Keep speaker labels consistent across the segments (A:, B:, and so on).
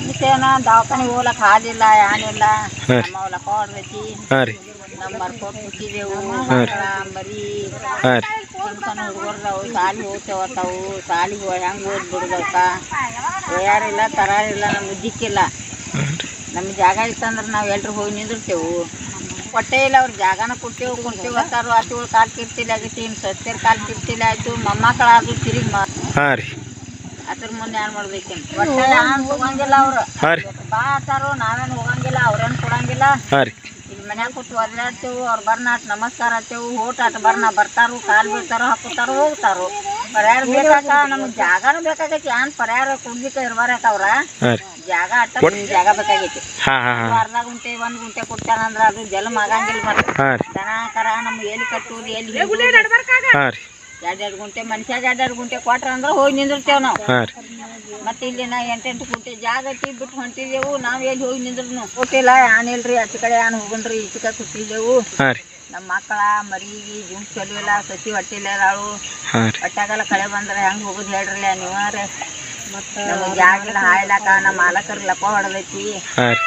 A: ಸಮಸ್ಯೆನ ದವಾಖಾನಿಗೆ ಹೋಗ್ಲಕ್ ಹಾದಿಲ್ಲ ಏನಿಲ್ಲ ನಮ್ಮ ಹೊಲಕ್ಕ ಹೊಡ್ದೈತಿ
B: ಹಾಂ ರೀ.
A: ನಮ್ಮ ಮರ್ಕೋಟ್ ಮಕ್ಕಳ ಮರಿ
B: ಹಾಂ ರೀ.
A: ಸಣ್ಣ ಸಣ್ಣ ಹುಡುಗರ್ದಾವು ಸಾಲಿಗೆ ಹೋಗ್ತೇವತ್ತಾವು ಸಾಲಿಗೆ ಹೋಗಿ ಹೆಂಗೆ ಓದ್ ಬಿಡ್ಬೇಕ? ಒಯ್ಯಾರಿಲ್ಲ ತರಾರಿಲ್ಲ ನಮ್ಗೆ ದಿಕ್ಕಿಲ್ಲ ನಮ್ಗೆ ಜಾಗ ಇತ್ತಂದ್ರೆ ನಾವು ಎಲ್ರು ಹೋಗಿ ನಿಂದಿರ್ತೇವು. ಕೊಟ್ಟೇ ಇಲ್ಲ ಅವ್ರ ಜಾಗನ ಕೊಟ್ಟೇವು ಕುಂತೇವು ಅತ್ತಾರು ಆತುಗಳು ಕಾಲು ಕಿರ್ತಿಲ್ಲ ಆಗೈತಿ ಇನ್ನು ಸಸ್ಯರ ಕಾಲು ಕಿರ್ತಿಲ್ಲ ಆಯ್ತು. ಮೊಮ್ಮಕ್ಕಳಾದ್ರು ತಿರುಗಿ ಮಾ
B: ಹಾಂ ರೀ.
A: ಅದ್ರ ಮುಂದೆ ಏನ್ ಮಾಡ್ಬೇಕೇನು ಒಟ್ಟೆ ಯಾನ್ ಹೋಗಂಗಿಲ್ಲ ಅವ್ರು.
B: ಹಾಂ ರೀ.
A: ಬಾ ಆತಾರು ನಾವೇನು ಹೋಗಂಗಿಲ್ಲ ಅವ್ರೇನು ಕೊಡಂಗಿಲ್ಲ.
B: ಹಾಂ ರೀ.
A: ಇಲ್ಲಿ ಮನ್ಯಾಗ ಕೂತು ಒದ್ರಾಡ್ತೇವು ಅವ್ರು ಬರ್ನಾಟ್ ನಮಸ್ಕಾರ ಆತೇವು ಹೋಟ್ ಆಟ ಬರ್ನ ಬರ್ತಾರು ಕಾಲ್ ಬೀಳ್ತಾರ ಹಾಕುತ್ತಾರು ಹೋಗ್ತಾರು. ಪರಿಹಾರ ಬೇಕಾಗ ನಮ್ಗೆ ಜಾಗನೂ ಬೇಕಾಗೈತಿ ಏನ್ ಪರಿಹಾರ ಕುಡ್ಲಿಕ್ಕೆ ಇರ್ಬಾರಕ ಅವ್ರ?
B: ಹಾಂ ರೀ.
A: ಜಾಗ ಅಟ್ಟ ಜಾಗ ಬೇಕಾಗೈತಿ.
B: ಹಾಂ ಹಾಂ ಹಾಂ.
A: ಅರ್ಧ ಗುಂಟೆ ಒಂದ್ ಗುಂಟೆ ಕೊಡ್ತಾರಂದ್ರ ಅದು ಜಲಮ್ ಆಗಂಗಿಲ್ಲ ಮತ್ತೆ.
B: ಹಾಂ ರೀ.
A: ದನ ಕರ ನಮ್ಗೆ ಎಲ್ಲಿ ಕಟ್ಟುವುದು ಎಲ್ಲಿ
B: ಹಾಂ ರೀ.
A: ಎರಡೆರಡು ಗುಂಟೆ ಮನುಷ್ಯಾಗ ಎರಡೆರಡು ಗುಂಟೆ ಕೊಟ್ರ ಅಂದ್ರೆ ಹೋಗಿ ನಿಂದಿರ್ತೇವೆ ನಾವು.
B: ಹಾಂ ರೀ.
A: ಮತ್ತೆ ಇಲ್ಲಿ ನಾ ಎಂಟೆಂಟು ಗುಂಟೆ ಜಾಗ ಐತಿ ಬಿಟ್ಟು ಹೊಂಟಿದ್ದೆವು ನಾವು ಎಲ್ಲಿ ಹೋಗಿ ನಿಂದ್ರು ಕೊಟ್ಟಿಲ್ಲ ಆನಿಲ್ರಿ ಅಚ್ಚ ಕಡೆ ಏನ್ ಹೋಗನ್ರಿ ಈಚೆ ಕಡೆ ಕೂತಿದ್ದೆವು
B: ಹಾಂ ರೀ.
A: ನಮ್ಮ ಮಕ್ಕಳ ಮರಿಗೆ ಜುಂಕ್ ಚಲೋ ಇಲ್ಲ ಸಸಿ ಹೊಟ್ಟಿಲ್ಲಾಳು
B: ಹಾಂ ರೀ.
A: ಹೊಟ್ಯಾಗೆಲ್ಲ ಕಳೆ ಬಂದ್ರೆ ಹೆಂಗ್ ಹೋಗುದು ಹೇಳ್ರಲ್ಲ ನೀವಾರೆ ಮತ್ತೆ ನಮಗೆ ಜಾಗ ಇಲ್ಲ ಹಾಯ್ಲಾಕ ನಮ್ಮ ಮಾಲಕರು ಲಪ ಹೊಡೆದೈತಿ.
B: ಹಾಂ ರೀ.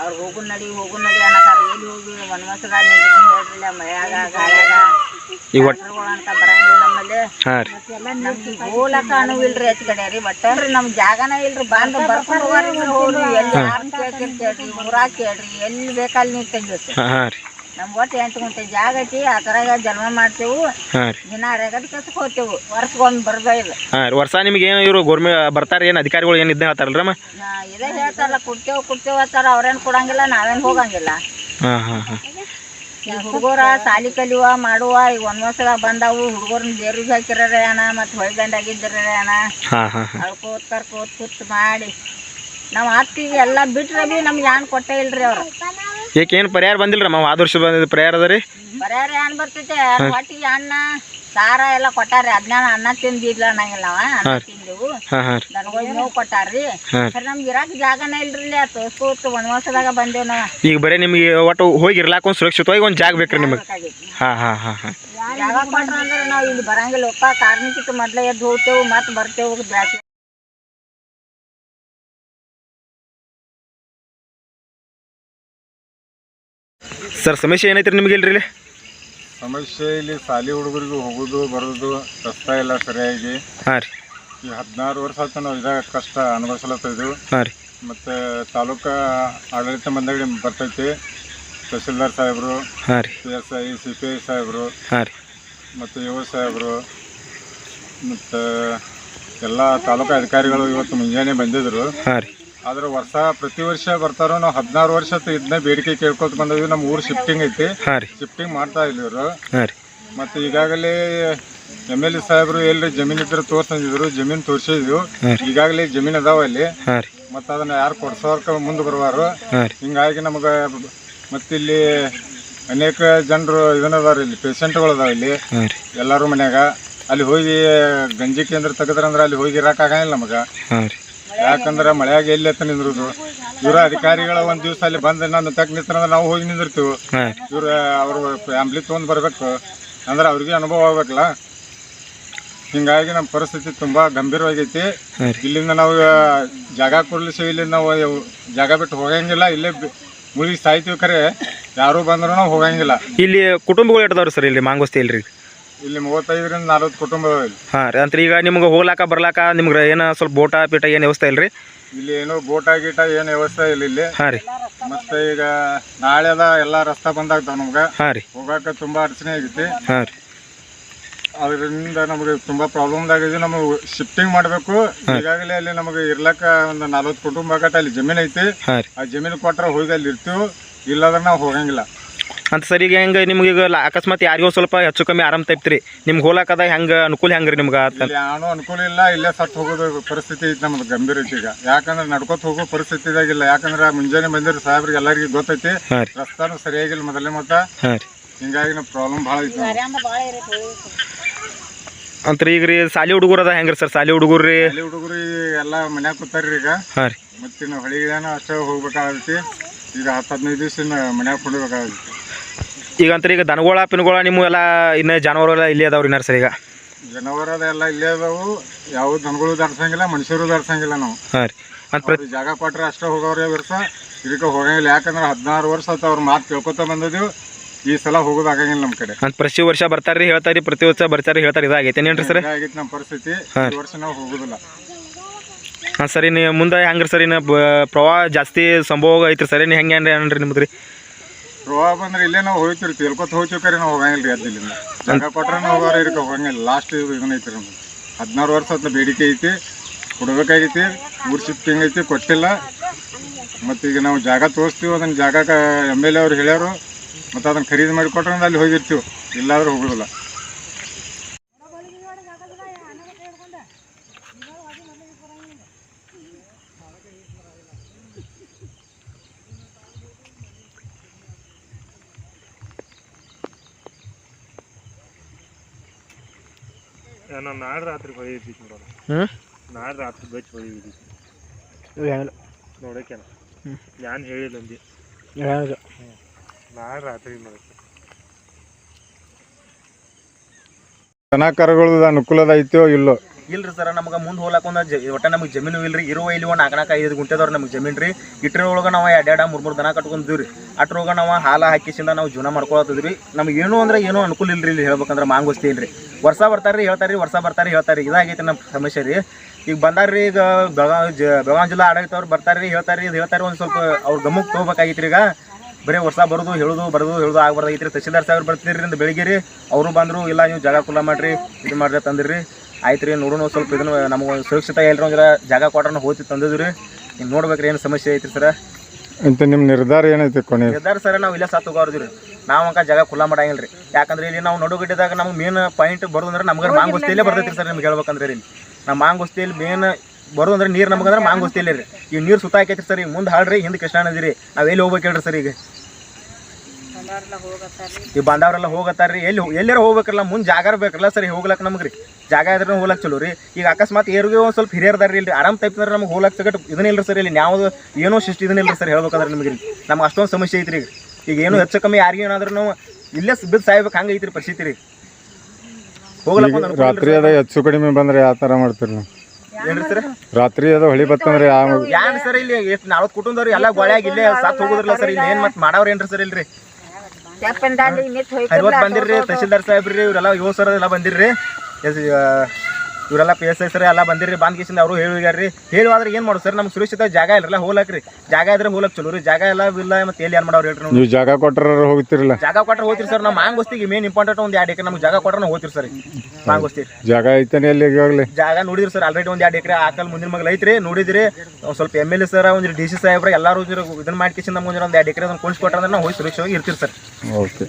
A: ಅವ್ರು ಹೋಗು ನಡಿ ಹೋಗು ನಡಿ ಅನ್ನಕಾರ ಎಲ್ಲಿ ಹೋಗಿ ವನವಾಸದಾಗ ನಿಂದ್ರೂ ಹೇಳ್ರಲ್ಲ ಮಳ್ಯಾಗ ಮಳೆಯಾಗ
B: ಈಗ ಒಟ್ಟು
A: ಡಾಕ್ಟರ್ಗಳು ಬರಂಗಿಲ್ಲ. ಹೋಲಕ ಇಲ್ರಿ ಹೆಚ್ಚು ಕಡೆ ರೀ ಬಟ್ ನಮ್ ಜಾಗನ ಇಲ್ರಿ ಬಂದು ಬರ್ಕೊಂಡು ಹೋಗ್ರಿ ಹೋಗ್ರಿ ಎಲ್ಲಿ ಯಾರನ್ನ ಕೇಳ್ತಿರ್ತೇಳ್ರಿ ಊರಾಗ ಕೇಳ್ರಿ ಎಲ್ಲಿ ಬೇಕಲ್ಲಿ ನೀವು ತೆಗಿಬೇಕು.
B: ಹಾಂ ಹಾಂ
A: ನಮ್ ಒಟ್ಟು ಎಂಟು ಗುಂಟೆ ಜಾಗ ಐತಿ ಆ ಥರಾಗ ಜನ್ಮ ಮಾಡ್ತೇವು. ದಿನ ರೆಗಡ್ ಕೆಲ್ಸಕ್ಕೆ ಹೋಗ್ತೇವು ವರ್ಷಕ್ಕೊಮ್ಮೆ ಬರ್ದ ಇಲ್ಲ
B: ವರ್ಷ ನಿಮ್ಗೆ ಏನು ಇವರು ಗೋರ್ಮೆ ಬರ್ತಾರೆ ಏನು ಅಧಿಕಾರಿಗಳು ಏನು ಇದ್ದೇ ಹೇಳ್ತಾರಲ್ರಮ್ಮ
A: ಇದೇ ಹೇಳ್ತಾರಲ್ಲ ಕೊಡ್ತೇವು ಕೊಡ್ತೇವು ಅಂತಾರ ಅವ್ರೇನ್ ಕೊಡಂಗಿಲ್ಲ ನಾವೇನ್ ಹೋಗಂಗಿಲ್ಲ.
B: ಹಾಂ ಹಾಂ ಹಾಂ.
A: ಈ ಹುಡುಗರ ಸಾಲಿ ಕಲಿಯುವ ಮಾಡುವ ಈಗ ಒಂದ್ ವರ್ಷದಾಗ ಬಂದಾವು ಹುಡುಗರ್ನ ಬೇರಿಗೆ ಹಾಕಿರರೆ ಅಣ್ಣ ಮತ್ತೆ ಹೊಯ್ದಂಡಾಗಿದ್ದರ ಅಣ್ಣ.
B: ಹಾಂ ಹಾಂ ಹಾಂ.
A: ಅಳ್ಕೋತ್ ಕರ್ಕೋತ್ ಕುತ್ ಮಾಡಿ. ನಾವು ಅತ್ತಿಗೆ ಎಲ್ಲ ಬಿಟ್ರೆ ಬಿ ನಮ್ಗೆ ಯಾನ್ ಕೊಟ್ಟೇ ಇಲ್ರಿ ಅವ್ರು.
B: ಏಕೆ ಏನು ಪರಿಹಾರ ಬಂದಿಲ್ಲರಮ್ಮ ಆದ ಆದರ್ಶ ಬಂದಿದ್ದು ಪರಿಹಾರ ಅದ ರೀ?
A: ಪರ್ಯಾರ ಏನ್ ಬರ್ತೈತೆ? ಹೊಟ್ಟಿಗೆ ಅನ್ನ ಸಾರ ಎಲ್ಲ ಕೊಟ್ಟಾರಿ ಅದ್ನ ಅನ್ನ ತಿಂದಿಲ್ಲ ಅನ್ನಂಗಿಲ್ಲ ಅವ ಅನ್ನ ತಿಂದೆವು.
B: ಹಾಂ ಹಾಂ ರೀ.
A: ದನಗಳಿಗೆ ನೋವು ಕೊಟ್ಟಾರ್ರಿ.
B: ಹಾಂ
A: ಖರೆ ನಮ್ಗೆ ಇರಾಕ ಜಾಗನೇ ಇಲ್ರಿ ತೋರ್ಸ್ಕೋತ್ ವನವಾಸದಾಗ ಬಂದೇವ್ ನಾವ.
B: ಈಗ ಬರೀ ನಿಮಗೆ ಒಟ್ಟು ಹೋಗಿರ್ಲಾಕ ಒಂದು ಸುರಕ್ಷಿತವಾಗಿ ಒಂದು ಜಾಗ ಬೇಕ್ರಿ ರೀ ನಿಮಗೆ.
A: ಬೇಕಾಗೈತಿ
B: ಹಾಂ ಹಾಂ ಹಾಂ ಹಾಂ.
A: ಜಾಗ ಕೊಟ್ರ ಅಂದ್ರೆ ನಾವು ಇಲ್ಲಿ ಬರಂಗಿಲ್ಲಪ್ಪ ಕಾರ್ಮಿಕ ಮೊದ್ಲೇ ಎದ್ದು ಹೋಗ್ತೇವು ಮತ್ತೆ ಬರ್ತೇವು ಬ್ಯಾಸಿ
B: ಸರ್ ಸಮಸ್ಯೆ ಏನೈತೆ ರೀ ನಿಮಗೆ ಇಲ್ರಿ ಇಲ್ಲಿ?
C: ಸಮಸ್ಯೆ ಇಲ್ಲಿ ಸಾಲಿ ಹುಡುಗರಿಗೆ ಹೋಗೋದು ಬರೋದು ರಸ್ತೆ ಎಲ್ಲ ಸರಿಯಾಗಿ.
B: ಹಾಂ ರೀ.
C: ಈ ಹದಿನಾರು ವರ್ಷ ಆಯ್ತು ನಾವು ಇದಾಗ ಕಷ್ಟ ಅನುಭವಿಸ್ಲತ್ತಿದ್ವು
B: ಹಾಂ ರೀ.
C: ಮತ್ತು ತಾಲೂಕು ಆಡಳಿತ ಮಂಡಳಿ ಬರ್ತೈತಿ ತಹಸೀಲ್ದಾರ್ ಸಾಹೇಬರು
B: ಹಾಂ ರೀ.
C: P S I C P I ಸಾಹೇಬರು
B: ಹಾಂ ರೀ.
C: ಮತ್ತು ಯುವ ಸಾಹೇಬರು ಮತ್ತು ಎಲ್ಲ ತಾಲೂಕು ಅಧಿಕಾರಿಗಳು ಇವತ್ತು ಮುಂಜಾನೆ ಬಂದಿದ್ರು.
B: ಹಾಂ ರೀ.
C: ಆದ್ರೆ ವರ್ಷ ಪ್ರತಿ ವರ್ಷ ಬರ್ತಾರೋ ನಾವು ಹದಿನಾರು ವರ್ಷ ಇದನ್ನ ಬೇಡಿಕೆ ಕೇಳ್ಕೊತ ಬಂದಿವಿ. ನಮ್ಮ ಊರು ಶಿಫ್ಟಿಂಗ್ ಐತಿ.
B: ಹಾಂ ರೀ.
C: ಶಿಫ್ಟಿಂಗ್ ಮಾಡ್ತಾ ಇಲ್ಲ ಇವರು
B: ಹಾಂ ರೀ.
C: ಮತ್ತು ಈಗಾಗಲೇ ಎಂ ಎಲ್ ಎ ಸಾಹೇಬರು ಎಲ್ರಿ ಜಮೀನ್ ಇದ್ರೆ ತೋರ್ಸಂದಿದ್ರು ಜಮೀನ್ ತೋರ್ಸಿದ್ರು. ಈಗಾಗಲೇ ಜಮೀನ್ ಅದಾವ ಅಲ್ಲಿ
B: ಹಾಂ ರೀ.
C: ಮತ್ತು ಅದನ್ನ ಯಾರು ಕೊಡ್ಸೋರ್ಕ ಮುಂದೆ ಬರುವಾರು.
B: ಹಾಂ ರೀ.
C: ಹಿಂಗಾಗಿ ನಮಗ ಮತ್ತಿಲ್ಲಿ ಅನೇಕ ಜನರು ಇದನ್ನದಾರ ಇಲ್ಲಿ ಪೇಷಂಟ್ಗಳು ಅದಾವ ಇಲ್ಲಿ.
B: ಹಾಂ ರೀ.
C: ಎಲ್ಲರೂ ಮನ್ಯಾಗ. ಅಲ್ಲಿ ಹೋಗಿ ಗಂಜಿ ಕೇಂದ್ರ ತೆಗೆದ್ರಂದ್ರೆ ಅಲ್ಲಿ ಹೋಗಿ ಇರಕ್ಕಾಗಂಗಿಲ್ಲ ನಮಗ.
B: ಹಾಂ ರೀ.
C: ಯಾಕಂದ್ರೆ ಮಳೆಯಾಗ ಎಲ್ಲಿ ಎತ್ತ ನಿಂದ್ರುದು? ಇವ್ರ ಅಧಿಕಾರಿಗಳ ಒಂದ್ ದಿವಸ ಅಲ್ಲಿ ಬಂದ್ ನಾನು ತಕ್ಕ ನಿಂತ್ರಂದ್ರೆ ನಾವು ಹೋಗಿ ನಿಂದಿರ್ತೀವಿ. ಇವ್ರ ಅವ್ರ ಫ್ಯಾಮ್ಲಿ ತೊಗೊಂಡ್ ಬರ್ಬೇಕು. ಅಂದ್ರೆ ಅವ್ರಿಗೆ ಅನುಭವ ಆಗ್ಬೇಕಲ್ಲ? ಹಿಂಗಾಗಿ ನಮ್ಮ ಪರಿಸ್ಥಿತಿ ತುಂಬಾ ಗಂಭೀರವಾಗೈತಿ. ಇಲ್ಲಿಂದ ನಾವು ಜಾಗ ಕೊಡ್ಲಿಸಿ ಇಲ್ಲಿಂದ ನಾವು ಜಾಗ ಬಿಟ್ಟು ಹೋಗಂಗಿಲ್ಲ. ಇಲ್ಲೇ ಮುಳುಗಿ ಸಾಯ್ತೀವಿ ಖರೆ ಯಾರು ಬಂದ್ರು ನಾವು ಹೋಗಂಗಿಲ್ಲ.
B: ಇಲ್ಲಿ ಕುಟುಂಬಗಳು ಇಟ್ಟದವ್ರಿ ಸರ್ ಇಲ್ಲಿ ಮಾಂಗೋಸ್ತಿ ಇಲ್ರಿ
C: ಇಲ್ಲಿ ಮೂವತ್ತೈದರಿಂದ ನಲವತ್ತು ಕುಟುಂಬ ಅದಾವ ಇಲ್ಲಿ.
B: ಹಾಂ ರೀ ಅಂದ್ರೆ ಈಗ ನಿಮ್ಗೆ ಹೋಗ್ಲಾಕ ಬರ್ಲಾಕ ನಿಮ್ಗೆ ಏನು ಸ್ವಲ್ಪ ಬೋಟ ಪೀಟ ಏನು ವ್ಯವಸ್ಥೆ ಇಲ್ರಿ?
C: ಇಲ್ಲಿ ಏನು ಬೋಟ ಗೀಟ ಏನು ವ್ಯವಸ್ಥೆ ಇಲ್ಲ ಇಲ್ಲಿ.
B: ಹಾಂ ರೀ.
C: ಮತ್ತೆ ಈಗ ನಾಳೆ ಅದ ಎಲ್ಲ ರಸ್ತೆ ಬಂದಾಗ್ತಾವ ನಮ್ಗೆ.
B: ಹಾಂ ರೀ.
C: ಹೋಗಾಕ ತುಂಬಾ ಅಡಚಣೆ ಆಗೈತಿ.
B: ಹಾಂ ರೀ.
C: ಅದರಿಂದ ನಮಗೆ ತುಂಬಾ ಪ್ರಾಬ್ಲಮ್ ಆಗಿದೆ. ನಮಗೆ ಶಿಫ್ಟಿಂಗ್ ಮಾಡಬೇಕು. ಈಗಾಗಲೇ ಅಲ್ಲಿ ನಮಗೆ ಇರ್ಲಕ್ಕ ಒಂದು ನಲವತ್ತು ಕುಟುಂಬ ಕಟ್ಟ ಅಲ್ಲಿ ಜಮೀನ್ ಐತಿ.
B: ಹಾಂ ರೀ.
C: ಆ ಜಮೀನು ಕೊಟ್ರೆ ಹೋಗಿ ಅಲ್ಲಿ ಇರ್ತೀವಿ. ಇಲ್ಲಾದ್ರೆ ನಾವು ಹೋಗಂಗಿಲ್ಲ.
B: ಅಂತ ಸರಿಗೆ ಈಗ ಹೆಂಗೆ ನಿಮ್ಗೆ ಈಗ ಲ- ಅಕಸ್ಮಾತ್ ಯಾರಿಗೋ ಸ್ವಲ್ಪ ಹೆಚ್ಚು ಕಮ್ಮಿ ಆರಾಮ್ ತೈತ್ರಿ ನಿಮ್ಗೆ ಹೋಲಾಕದ ಹೆಂಗೆ ಅನುಕೂಲ ಹೆಂಗ್ರಿ ನಿಮ್ಗೆ
C: ಇಲ್ಲಿ ಏನೂ ಅನುಕೂಲ ಇಲ್ಲ ಇಲ್ಲೇ ಸತ್ತು ಹೋಗೋದು ಪರಿಸ್ಥಿತಿ ಐತಿ ನಮ್ದು ಗಂಭೀರ ಐತಿ ಈಗ. ಯಾಕಂದ್ರೆ ನಡ್ಕೋತ ಹೋಗೋ ಪರಿಸ್ಥಿತಿ ಇದಾಗಿಲ್ಲ ಯಾಕಂದ್ರೆ ಮುಂಜಾನೆ ಬಂದಿರೋ ಸಾಹೇಬ್ರಿಗೆ ಎಲ್ಲರಿಗೂ ಗೊತ್ತೈತಿ
B: ಹಾಂ ರೀ.
C: ರಸ್ತಾನು ಸರಿಯಾಗಿಲ್ಲ ಮೊದಲೇ ಮತ್ತ
B: ಹಾಂ ರೀ.
C: ಹಿಂಗಾಗಿ ನಮ್ಮ ಪ್ರಾಬ್ಲಮ್ ಭಾಳ ಐತಿ ನಮ್ಗೆ.
B: ಅಂತ ಈಗ ರೀ ಸಾಲಿ ಹುಡುಗರು ಅದ ಹೆಂಗ್ರಿ ಸರ್? ಸಾಲಿ ಹುಡುಗರು ರೀ
C: ಅಲ್ಲಿ ಹುಡುಗರು ಎಲ್ಲ ಮನ್ಯಾಗ ಕೂತಾರ್ರಿ ಈಗ.
B: ಹಾಂ ರೀ.
C: ಮತ್ತೆ ನಾವು ಹಳಿಗಳೇನ ಅಷ್ಟೇ ಹೋಗ್ಬೇಕಾಗೈತಿ ಈಗ ಹತ್ತು ಹದಿನೈದು ದಿವಸ ಮನ್ಯಾಗ ಕೊಂಡ್ಬೇಕಾಗೈತಿ
B: ಈಗ ಅಂತ ಈಗ ದನಗೋಳ ಪಿನ್ಗೋಳ ನಿಮ್ಮ ಎಲ್ಲ ಇನ್ನು ಜಾನುವಾರು ಎಲ್ಲ ಇಲ್ಲೇ ಅದಾವ್ರಿ ನರ್ ಸರ್ ಈಗ?
C: ಜನವರದ ಎಲ್ಲ ಇಲ್ಲೇ ಅದಾವು. ಯಾವ ದನಗಳು ದಾಡ್ಸಂಗಿಲ್ಲ ಮನುಷ್ಯರು ದಾಡ್ಸಂಗಿಲ್ಲ ನಾವು.
B: ಹಾಂ ರೀ. ಅಂತ ಪ್ರತಿ
C: ಅವ್ರಿಗೆ ಜಾಗ ಕೊಟ್ರೆ ಅಷ್ಟೇ ಹೋಗೋರೇ ವಿರ್ಸ ಇದಕ್ಕೆ ಹೋಗಂಗಿಲ್ಲ. ಯಾಕಂದ್ರೆ ಹದಿನಾರು ವರ್ಷ ಆಯ್ತು ಅವ್ರ ಮಾತು ಕೇಳ್ಕೊತ ಬಂದಿದ್ದೀವಿ ಈ ಸಲ ಹೋಗೋದಾಗಂಗಿಲ್ಲ ನಮ್ಮ ಕಡೆ.
B: ಅಂತ ಪ್ರತಿ ವರ್ಷ ಬರ್ತಾರ್ರಿ ಹೇಳ್ತಾರಿ ಪ್ರತಿ ವರ್ಷ ಬರ್ತಾರೆ ಹೇಳ್ತಾರೆ ಇದಾಗೈತೆ ರೀ ಸರ್?
C: ಆಗಿತ್ತು ನಮ್ಮ ಪರಿಸ್ಥಿತಿ. ಈ ವರ್ಷ ನಾವು ಹೋಗೋದಿಲ್ಲ.
B: ಹಾಂ ಸರಿ ನೀವು ಮುಂದೆ ಹೆಂಗ್ರಿ ಸರ್ ಇನ್ನು ಪ್ರವಾಹ ಜಾಸ್ತಿ ಸಂಭವ ಐತ್ರಿ ಸರಿ ನೀವು ಹೆಂಗೆ ಏನ್ರಿ ನಿಮ್ದು ರೀ
C: ಪ್ರವಾಹ ಬಂದ್ರೆ ಇಲ್ಲೇ ನಾವು ಹೋಗ್ತಿರ್ತೀವಿ. ತಿಳ್ಕೊತ ಹೋಗ್ತೀವಿ ಕರೆ ನಾವು ಹೋಗಂಗಿಲ್ಲ ರೀ ಅದಿಲ್ಲ ಜಾಗ ಕೊಟ್ರೆ ಹೋಗಾರ ಇದಕ್ಕೆ ಹೋಗಂಗಿಲ್ಲ. ಲಾಸ್ಟ್ ಇದನ್ನೈತಿ ನಮ್ಗೆ ಹದಿನಾರು ವರ್ಷ ಹತ್ರ ಬೇಡಿಕೆ ಐತಿ. ಕೊಡ್ಬೇಕಾಗೈತಿ. ಊರು ಶಿಫ್ಟಿಂಗ್ ಐತಿ ಕೊಟ್ಟಿಲ್ಲ. ಈಗ ನಾವು ಜಾಗ ತೋರಿಸ್ತೀವಿ. ಅದನ್ನ ಜಾಗಕ್ಕೆ ಎಂ ಎಲ್ ಎ ಅವ್ರು ಹೇಳ್ಯಾರು. ಮತ್ತು ಅದನ್ನ ಖರೀದಿ ಮಾಡಿ ಕೊಟ್ರೆ ಅಲ್ಲಿ ಹೋಗಿರ್ತೀವಿ. ಇಲ್ಲಾದರೂ ಹೋಗೋದಿಲ್ಲ.
D: ನಾನು ನಾಳೆ ರಾತ್ರಿ ಹೊಯ್ದಿದ್ದಿ ನೋಡೋಣ.
B: ಹ್ಞೂ
D: ನಾಳೆ ರಾತ್ರಿ ಬಚ್ಚಿ ಹೊಯ್ದಿದ್ದಿ ನೋಡೋಕೆ ನಾನು ಹೇಳಿಲ್ಲ ಅಂದಿ ನಾಳೆ ರಾತ್ರಿ ನೋಡಕ್ಕೆ
C: ದನ ಕರುಗಳದ ಅನುಕೂಲದ ಐತೋ ಇಲ್ಲೋ?
B: ಇಲ್ರಿ ಸರ್, ನಮಗೆ ಮುಂದೆ ಹೋಗ್ಲಾಕ ಒಂದು ಜ ಒಟ್ಟ ನಮಗೆ ಜಮೀನು ಇಲ್ರಿ. ಇರುವ ಇಲ್ಲಿ ಒಂದು ನಾಲ್ಕು ನಾಲ್ಕು ಐದು ಗುಂಟೆದವ್ರು ನಮಗೆ ಜಮೀನು ರೀ ಒಳಗೆ ನಾವು ಎರಡು ಎರಡು ಮೂರು ಮೂರು ದನ ಕಟ್ಕೊಂತೀವಿ ರೀ ಅಟ್ರೊಳಗೆ ನಾವು ಹಾಲು ಹಾಕಿಸಿಂದ ನಾವು ಜೀವನ ಮಾಡ್ಕೊಳತ್ತಿದ್ವಿ ನಮ್ಗೆ ಏನೂ ಅಂದ್ರೆ ಏನೂ ಅನುಕೂಲ ಇಲ್ರಿ ಇಲ್ಲಿ ಹೇಳ್ಬೇಕಂದ್ರೆ ಮಾಂಗೋಸ್ತಿ ಇಲ್ರಿ ವರ್ಷ ಬರ್ತಾರೆ ಹೇಳ್ತಾರೆ ರೀ ವರ್ಷ ಬರ್ತಾರೆ ಹೇಳ್ತಾರೆ ಇದಾಗೈತೆ ನಮ್ಮ ಸಮಸ್ಯೆ ರೀ. ಈಗ ಬಂದಾರ್ರಿ ಈಗ ಬೆಳಗಾವಿ ಜ ಜಿಲ್ಲಾ ಆಡಳಿತವ್ರು ಬರ್ತಾರೆ ರೀ ಹೇಳ್ತಾರೆ ಇದು ಹೇಳ್ತಾರೆ ಒಂದು ಸ್ವಲ್ಪ ಅವ್ರ ಗಮನಕ್ಕೆ ತೊಗೋಬೇಕಾಗಿತ್ತು ಈಗ. ಬರೀ ವರ್ಷ ಬರೋದು, ಹೇಳೋದು ಬರೋದು, ಹೇಳೋದು ಆಗ್ಬಾರ್ದಾಗಿತ್ತು ತಹಸೀಲ್ದಾರ್ ಸಾಹೇಬ್ರು ಬರ್ತೀರಿ ಬೆಳಿಗ್ಗೆ ರೀ. ಅವರು ಬಂದರು, ಇಲ್ಲ ನೀವು ಜಾಗ ಕುಲ್ಲ ಮಾಡ್ರಿ, ಇದು ಮಾಡ್ರಿ ತಂದಿರಿ ಆಯ್ತು ರೀ ನೋಡೋಣ ಸ್ವಲ್ಪ ಇದನ್ನು ನಮಗೆ ಒಂದು ಸುರಕ್ಷಿತ ಎಲ್ಲರೂ ಅಂದ್ರೆ ಜಾಗ ಕೊಟ್ಟರೆ ಹೋಗಿ ತಂದಿದ್ವಿ ರೀ. ಇನ್ನು ನೋಡ್ಬೇಕ್ರಿ ಏನು ಸಮಸ್ಯೆ ಐತ್ರಿ ಸರ.
C: ಅಂತ ನಿಮ್ಮ ನಿರ್ಧಾರ ಏನೈತಿ ಕೊನೆ?
B: ನಿರ್ಧಾರ ಸರ್ ನಾವು ಇಲ್ಲೇ ಸತ್ತು ಹೋಗೋದ್ರಿ ರೀ. ನಾವು ಅಂಕ ಜಾಗ ಖುಲ್ಲ ಮಾಡಂಗಿಲ್ಲ ರೀ. ಯಾಕಂದ್ರೆ ಇಲ್ಲಿ ನಾವು ನಡುಗಡ್ಡಿದಾಗ ನಮ್ಗೆ ಮೇನ್ ಪಾಯಿಂಟ್ ಬರೋದು ಅಂದ್ರೆ ನಮ್ಗೆ ಮಾಂಗುಸ್ತಿಯಲ್ಲೇ ಬರ್ತೈತಿ ಸರ್ ನಿಮ್ಗೆ ಹೇಳ್ಬೇಕಂದ್ರೆ ರೀ. ನಮ್ಮ ಮಾಂಗುಸ್ತಿಯಲ್ಲಿ ಮೇನ್ ಬರೋದು ಅಂದ್ರೆ ನೀರು ನಮಗಂದ್ರೆ ಮಾಂಗೋಸ್ತಿಯಲ್ಲೇ ರೀ. ಈಗ ನೀರು ಸುತ್ತ ಹಾಕೈತಿ ಸರ್ ಈಗ ಮುಂದೆ ಹಾಳ್ರಿ ಹಿಂದೆ ಕೃಷ್ಣ ನದಿ ರೀ. ನಾವು ಎಲ್ಲಿ ಹೋಗ್ಬೇಕು ಹೇಳ್ರಿ ಸರ್ ಈಗ? ಈ ಬಂದವರೆಲ್ಲ ಹೋಗತ್ತಾರ ರೀ ಎಲ್ಲಿ ಎಲ್ಲಾರ ಹೋಗ್ಬೇಕಲ್ಲ ಮುಂದೆ ಜಾಗ ಬೇಕಲ್ಲ ಸರಿ ಹೋಗ್ಲಕ್ಕ ನಮ್ಗೆ ರೀ ಜಾಗ ಇದ್ರೆ ಹೋಗ್ಲಕ್ ಚಲೋ ರೀ. ಈಗ ಅಕಸ್ಮಾತ್ ಏರಿಗೆ ಒಂದು ಸ್ವಲ್ಪ ಹಿರಿಯರ್ದಾರ ಇಲ್ಲಿ ಆರಾಮ್ ತಪ್ಪಿದ್ರೆ ನಮ್ಗೆ ಹೋಗ್ಲಕ್ ಸಗಟ್ ಇದನ್ನಿಲ್ಲ ಸರ್ ಇಲ್ಲಿ ಯಾವುದು ಏನೋ ಶಿಷ್ಟ ಇದನ್ನಿಲ್ಲ ಸರ್ ಹೇಳ್ಬೇಕಂದ್ರೆ ನಿಮ್ಗೆ ರೀ ನಮ್ಗೆ ಅಷ್ಟೊಂದು ಸಮಸ್ಯೆ ಐತ್ರಿ ಈಗ. ಈಗ ಏನು ಹೆಚ್ಚು ಕಮ್ಮಿ ಯಾರಿಗೆ ಏನಾದ್ರೂ ನಾವು ಇಲ್ಲೇ ಬಿದ್ದು ಸಾಯ್ಬೇಕು ಹಂಗೆ ಐತ್ರಿ ಪರಿಸ್ಥಿತಿ ರೀ.
C: ರಾತ್ರಿ ಅದ ಹೆಚ್ಚು ಕಡಿಮೆ ಬಂದ್ರೆ ಯಾವ ತರ ಮಾಡ್ತೀರಿ ನೀವು?
B: ಏನ್ರಿ ಸರ್?
C: ರಾತ್ರಿ ಅದ ಹೊಳಿ ಬತ್ತಂದ್ರೆ ಯಾವ
B: ಯಾನ್ ಸರ್ ಇಲ್ಲಿ ಎಷ್ಟು ನಲ್ವತ್ತು ಕುಟುಂಬದವ್ರು ಎಲ್ಲ ಗೊಳ್ಯಾಗ ಇಲ್ಲೇ ಸತ್ ಹೋಗುದ್ರಲ್ಲ ಸರ್ ಇಲ್ಲಿ ಏನ್ ಮತ್ತೆ ಮಾಡವ್ರ ಏನ್ರಿ ಸರ್ ಇಲ್ರಿ? ಐವತ್ತು ಬಂದಿರ್ರಿ ತಹಸೀಲ್ದಾರ್ ಸಾಹೇಬ್ರಿ ಇವರೆಲ್ಲ ಯುವ ಸರ್ ಎಲ್ಲ ಬಂದಿರ್ರಿ ಇವರೆಲ್ಲ ಪಿ ಎಸ್ ಐ ಸರ್ ಎಲ್ಲ ಬಂದಿರಿ ಬಂದ್ ಕಿಸಿಂದ ಅವರು ಹೇಳಿಗ್ಯಾರ್ರಿ ಹೇಳುವಾದ್ರೆ ಏನು ಮಾಡೋದು ಸರ್ ನಮ್ಗೆ ಸುರಕ್ಷಿತ ಜಾಗ ಇಲ್ಲ ಹೋಲಕ್ ರೀ ಜಾಗ ಇದ್ರೆ ಹೋಲಕ್ ಚಲೋ ರೀ. ಜಾಗ ಎಲ್ಲ ಇಲ್ಲ ಮತ್ತೆ ಎಲ್ಲಿ ಏನು ಮಾಡೋರು ಹೇಳ್ರಿ ನೋಡಿ
C: ನೀವು ಜಾಗ ಕೊಟ್ಟರೆ ಹೋಗ್ತಿರಲ್ಲ
B: ಜಾಗ ಕೊಟ್ಟರೆ ಹೋಗ್ತೀರಿ ಸರ್ ನಾವು ಮಾಂಗೋಸ್ತಿಗೆ ಮೇನ್ ಇಂಪಾರ್ಟೆಂಟ್ ಒಂದು ಎರಡು ಎಕರೆ ನಮ್ಗೆ ಜಾಗ ಕೊಟ್ಟರೆ ಹೋಗ್ತೀರಿ ಸರ್ ಮಾಂಗೋಸ್ತಿ.
C: ಜಾಗ ಐತೆ ಎಲ್ಲಿ ಈಗಲೇ
B: ಜಾಗ ನೋಡಿದ್ರಿ ಸರ್ ಆಲ್ರೆಡಿ ಒಂದು ಎರಡು ಎಕರೆ ಆಕಲ್ ಮುಂದಿನ ಮಗಲ್ ಐತ್ರಿ ನೋಡಿದ್ರಿ. ಒಂದ್ ಸ್ವಲ್ಪ ಎಂ ಎಲ್ ಎ ಸರ್ ಒಂದು ಡಿ ಸಿ ಸಾಹೇಬ್ರ ಎಲ್ಲರೂ ಇದನ್ನ ಮಾಡಿ ಕಿಸಿಂದ ನಮ್ಗೆ ಒಂದು ಎರಡು ಎಕರೆ ಒಂದು ಕೊಡ್ಸಿ ಅಂದ್ರೆ ನಾವು ಹೋಗಿ ಸುರಕ್ಷವಾಗಿ ಇರ್ತೀರಿ ಸರ್
C: ಓಕೆ.